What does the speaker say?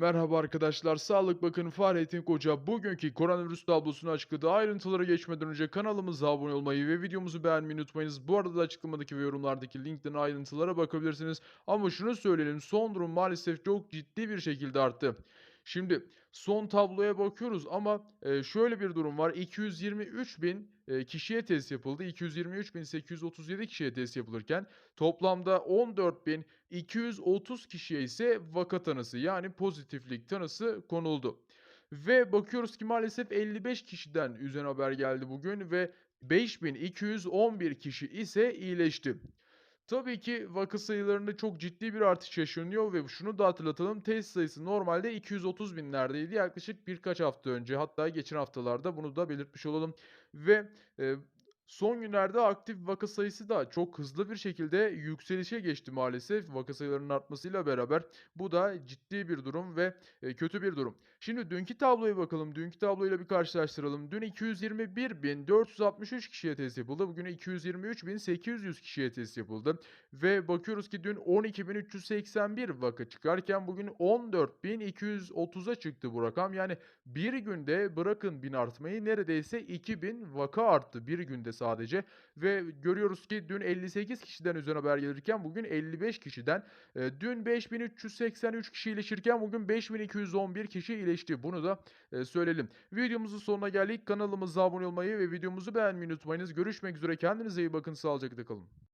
Merhaba arkadaşlar, Sağlık Bakanı Fahrettin Koca bugünkü koronavirüs tablosunu açıkladı. Ayrıntılara geçmeden önce kanalımıza abone olmayı ve videomuzu beğenmeyi unutmayınız. Bu arada da açıklamadaki ve yorumlardaki linkten ayrıntılara bakabilirsiniz. Ama şunu söyleyelim, son durum maalesef çok ciddi bir şekilde arttı. Şimdi son tabloya bakıyoruz ama şöyle bir durum var. 223 bin kişiye test yapıldı. 223.837 kişiye test yapılırken toplamda 14.230 kişiye ise vaka tanısı yani pozitiflik tanısı konuldu. Ve bakıyoruz ki maalesef 55 kişiden üzerine haber geldi bugün ve 5211 kişi ise iyileşti. Tabii ki vaka sayılarında çok ciddi bir artış yaşanıyor ve şunu da hatırlatalım. Test sayısı normalde 230 binlerdeydi yaklaşık birkaç hafta önce hatta geçen haftalarda bunu da belirtmiş olalım. Ve e, son günlerde aktif vaka sayısı da çok hızlı bir şekilde yükselişe geçti maalesef vaka sayılarının artmasıyla beraber. Bu da ciddi bir durum ve e, kötü bir durum. Şimdi dünkü tabloya bakalım. Dünkü tabloyla bir karşılaştıralım. Dün 221.463 kişiye test yapıldı. Bugün 223.800 kişiye test yapıldı. Ve bakıyoruz ki dün 12.381 vaka çıkarken bugün 14.230'a çıktı bu rakam. Yani bir günde bırakın 1000 artmayı neredeyse 2000 vaka arttı bir günde sadece. Ve görüyoruz ki dün 58 kişiden üzerine haber gelirken bugün 55 kişiden. E, dün 5383 kişi iyileşirken bugün 5211 kişi iyileşti. Bunu da e, söyleyelim. Videomuzun sonuna geldik. Kanalımıza abone olmayı ve videomuzu beğenmeyi unutmayınız. Görüşmek üzere. Kendinize iyi bakın. Sağlıcakla kalın.